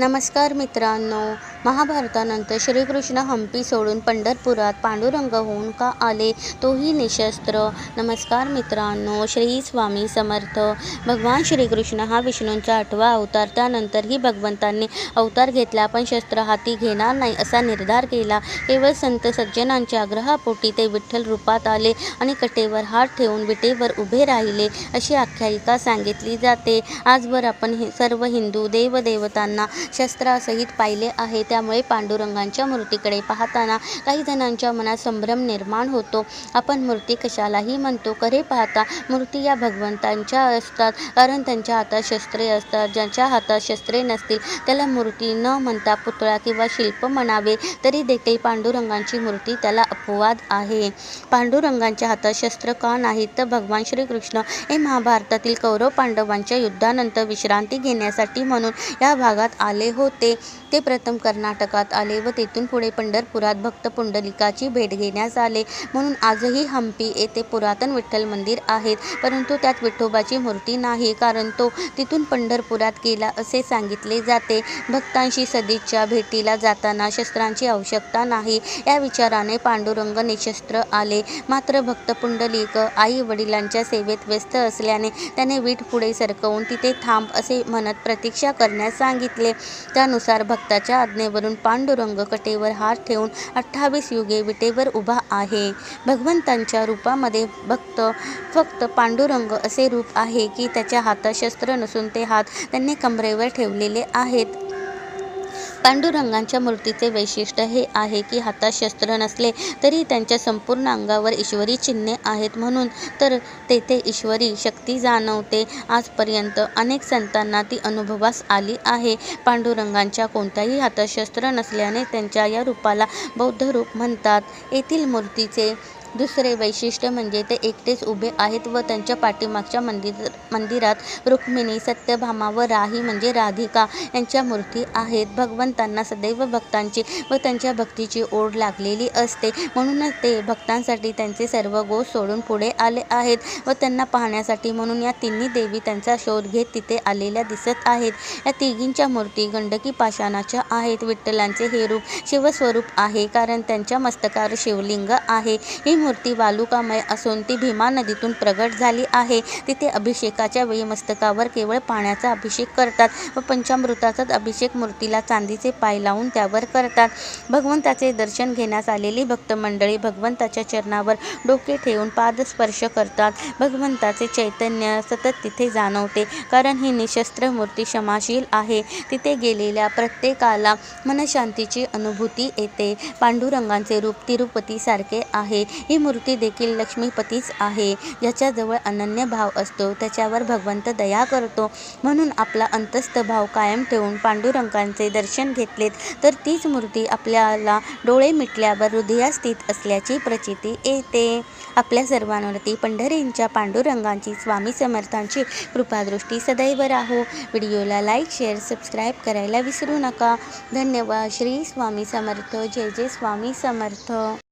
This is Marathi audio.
नमस्कार मित्रांनो. महाभारतानंतर श्रीकृष्ण हंपी सोडून पंढरपुरात पांडुरंग होऊन का आले तोही निशस्त्र. नमस्कार मित्रांनो श्री स्वामी समर्थ. भगवान श्रीकृष्ण हा विष्णूंचा आठवा अवतार. त्यानंतरही भगवंतांनी अवतार घेतला पण शस्त्र हाती घेणार नाही असा निर्धार केला. केवळ संत सज्जनांच्या आग्रहापोटी ते विठ्ठल रूपात आले आणि कटेवर हात ठेवून विटेवर उभे राहिले अशी आख्यायिका सांगितली जाते. आजवर आपण सर्व हिंदू देवदेवतांना शस्त्रासहित पाहिले आहेत. त्यामुळे पांडुरंगांच्या मूर्तीकडे पाहताना काही जणांच्या मनात संभ्रम निर्माण होतो. आपण मूर्ती कशालाही म्हणतो खरे पाहता मूर्ती या भगवंतांच्या असतात. कारण त्यांच्या हातात शस्त्रे असतात. ज्यांच्या हातात शस्त्रे नसतील त्याला मूर्ती न म्हणता पुतळा किंवा शिल्प म्हणावे. तरी देखील पांडुरंगांची मूर्ती त्याला अपवाद आहे. पांडुरंगांच्या हातात शस्त्र का नाहीत? तर भगवान श्रीकृष्ण हे महाभारतातील कौरव पांडवांच्या युद्धानंतर विश्रांती घेण्यासाठी म्हणून या भागात आले होते. ते प्रथम कर्नाटकात आले व तेथून पुढे पंढरपुरात भक्त पुंडलिकाची भेट घेण्यास आले. म्हणून आजही हम्पी येथे पुरातन विठ्ठल मंदिर आहेत. परंतु त्यात विठोबाची मूर्ती नाही कारण तो तिथून पंढरपुरात गेला असे सांगितले जाते. भक्तांशी सदिच्छा भेटीला जाताना शस्त्रांची आवश्यकता नाही. या विचाराने पांडुरंग निशस्त्र आले. मात्र भक्त पुंडलिक आई वडिलांच्या सेवेत व्यस्त असल्याने त्याने वीट पुढे सरकवून तिथे थांब असे म्हणत प्रतीक्षा करण्यास सांगितले. त्यानुसार भक्ताच्या आज्ञे आज्ञेवरून पांडुरंग कटेवर हात ठेवून अठ्ठावीस युगे विटेवर उभा आहे. भगवंतांच्या रूपामध्ये भक्त फक्त पांडुरंग असे रूप आहे की त्याच्या हातात शस्त्र नसून ते हात त्यांनी कमरेवर ठेवलेले आहेत. पांडुरंगांच्या मूर्तीचे वैशिष्ट्य हे आहे की हातात शस्त्र नसले तरी त्यांच्या संपूर्ण अंगावर ईश्वरी चिन्हे आहेत म्हणून तर तेथे ईश्वरी शक्ती जाणवते. आजपर्यंत अनेक संतांना ती अनुभवास आली आहे. पांडुरंगांच्या कोणत्याही हातात शस्त्र नसल्याने त्यांच्या या रूपाला बौद्ध रूप म्हणतात. येथील मूर्तीचे दुसरे वैशिष्ट्य म्हणजे ते एकटेच उभे आहेत व त्यांच्या पाठीमागच्या मंदिर मंदिरात रुक्मिणी सत्यभामा व राही म्हणजे राधिका यांच्या मूर्ती आहेत. भगवंतांना सदैव भक्तांची व त्यांच्या भक्तीची ओढ लागलेली असते. म्हणूनच ते भक्तांसाठी त्यांचे सर्व गोष सोडून पुढे आले आहेत व त्यांना पाहण्यासाठी म्हणून या तिन्ही देवी त्यांचा शोध घेत तिथे आलेल्या दिसत आहेत. या तिघींच्या मूर्ती गंडकी पाषाणाच्या आहेत. विठ्ठलांचे हे रूप शिवस्वरूप आहे कारण त्यांच्या मस्तकावर शिवलिंग आहे. ही मूर्ती वालुकामय असून ती भीमा नदीतून प्रगट झाली आहे. तिथे अभिषेकाच्या वेळी मस्तकावर केवळ पाण्याचा अभिषेक करतात व पंचामृताचाच अभिषेक मूर्तीला चांदीचे पाय लावून त्यावर करतात. भगवंताचे दर्शन घेण्यास आलेली भक्त मंडळी भगवंताच्या चरणावर डोके ठेवून पादस्पर्श करतात. भगवंताचे चैतन्य सतत तिथे जाणवते कारण ही निशस्त्र मूर्ती क्षमाशील आहे. तिथे गेलेल्या प्रत्येकाला मनशांतीची अनुभूती येते. पांडुरंगांचे रूप तिरुपतीसारखे आहे. ही मूर्ती देखील लक्ष्मीपतीच आहे. ज्याच्याजवळ अनन्य भाव असतो त्याच्यावर भगवंत दया करतो. म्हणून आपला अंतस्थ भाव कायम ठेवून पांडुरंगांचे दर्शन घेतलेत तर तीच मूर्ती आपल्याला डोळे मिटल्यावर हृदयात स्थित असल्याची प्रचिती येते. आपल्या सर्वांवरती पंढरींच्या पांडुरंगांची स्वामी समर्थांची कृपादृष्टी सदैव राहो. व्हिडिओला लाईक शेअर सबस्क्राईब करायला विसरू नका. धन्यवाद. श्री स्वामी समर्थ. जय जय स्वामी समर्थ.